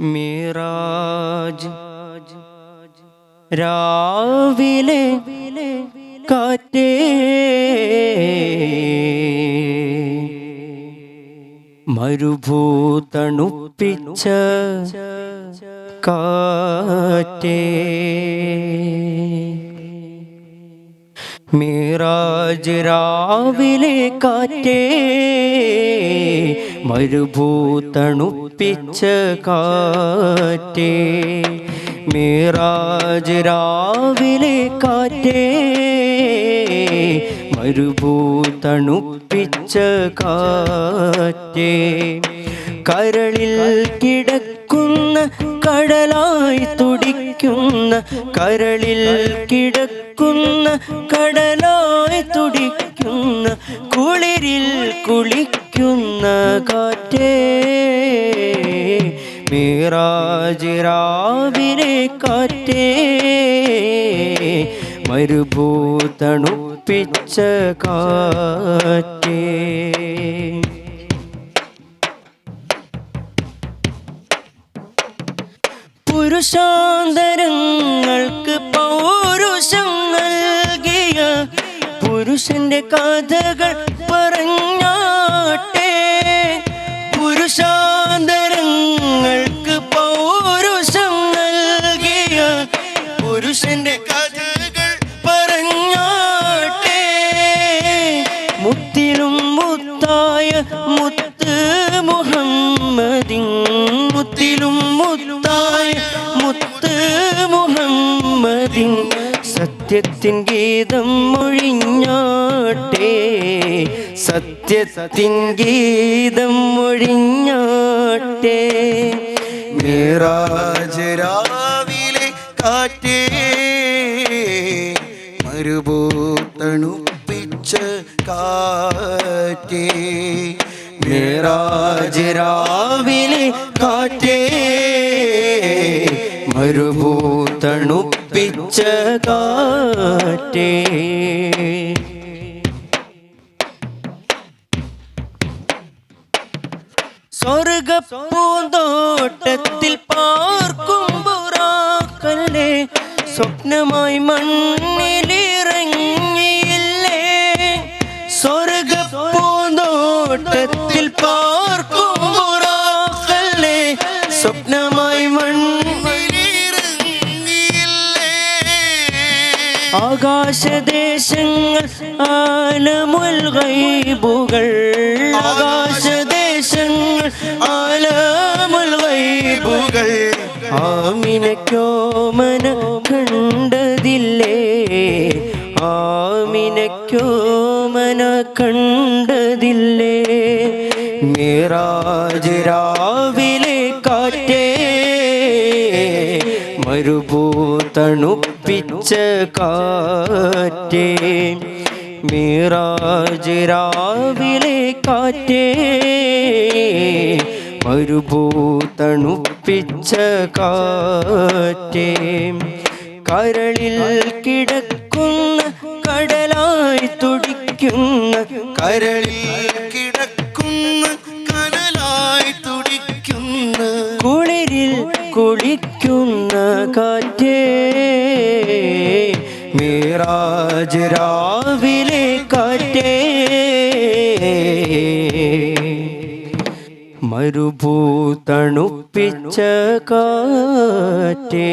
മിറാജ്. രാവിലെ കാറ്റേ. മരുഭൂതണുപ്പിച്ച കാറ്റേ. മിറാജ് രാവിലെ കാറ്റേ മരുഭൂതണുപ്പിച്ച കാറ്റേ. മിറാജ് കാറ്റേ മരുഭൂതണുപ്പിച്ച കാറ്റേ കരളിൽ കിടക്കുന്ന കടലായി തുടിക്കുന്ന കരളിൽ കിടക്കുന്ന കടലായി തുടിക്കുന്ന കുളിരിൽ കുളിക്കുന്ന കാറ്റേ മീറാജിരാവിനെ കാറ്റേ മരുഭൂതണുപ്പിച്ച കാറ്റേ. പുരുഷാന്തരങ്ങൾക്ക് പൗരുഷം നൽകിയ പുരുഷന്റെ കഥകൾ പറഞ്ഞാട്ടെ. പുരുഷാന്തരങ്ങൾക്ക് പൗരുഷം നൽകിയ പുരുഷന്റെ മുത്തായ മുത്ത് മുഹമ്മദിൻ മുത്തിലും മുത്തായ മുത്ത് മുഹമ്മദിൻ സത്യത്തിൻ ഗീതം മൊഴിഞ്ഞാട്ടെ സത്യത്തിൻ ഗീതം മൊഴിഞ്ഞാട്ടെ മീറാജരാവിലെ കാറ്റേ മരുഭൂതണുപ്പിച്ച കാറ്റേ രാവിലെ കാറ്റേ മരുഭൂതണുപ്പിച്ച കാറ്റേ. സ്വർഗ പൂന്തോട്ടത്തിൽ പാർക്കും പുറാക്കല്ലേ സ്വപ്നമായി മണ്ണിലിറങ്ങിയില്ലേ പൂന്തോട്ടത്തിൽ പാർക്കുമ്പോറാക്കല്ലേ സ്വപ്നമായി ആകാശദേശങ്ങൾ ആലമുൽ ഗൈബുകൾ ആകാശദേശങ്ങൾ ആലമുൽ ഗൈബുകൾ ആമിനക്കോമന കണ്ടതില്ലേ? ആമിനക്കോമന കണ്ടതില്ലേ മിറാജ് രാവിലെ കാറ്റേ മരുഭൂതണുപ്പിച്ച കാറ്റേ. മിറാജ് രാവിലെ കാറ്റേ മരുഭൂതണുപ്പിച്ച കാറ്റേ. കരളിൽ കിടക്കുന്ന കടലായി തുടിക്കുന്ന കരളിൽ കുളിക്കുന്ന കാറ്റേ മീറാജ് രാവിലെ കാറ്റേ. മരുഭൂതണുപ്പിച്ച കാറ്റേ.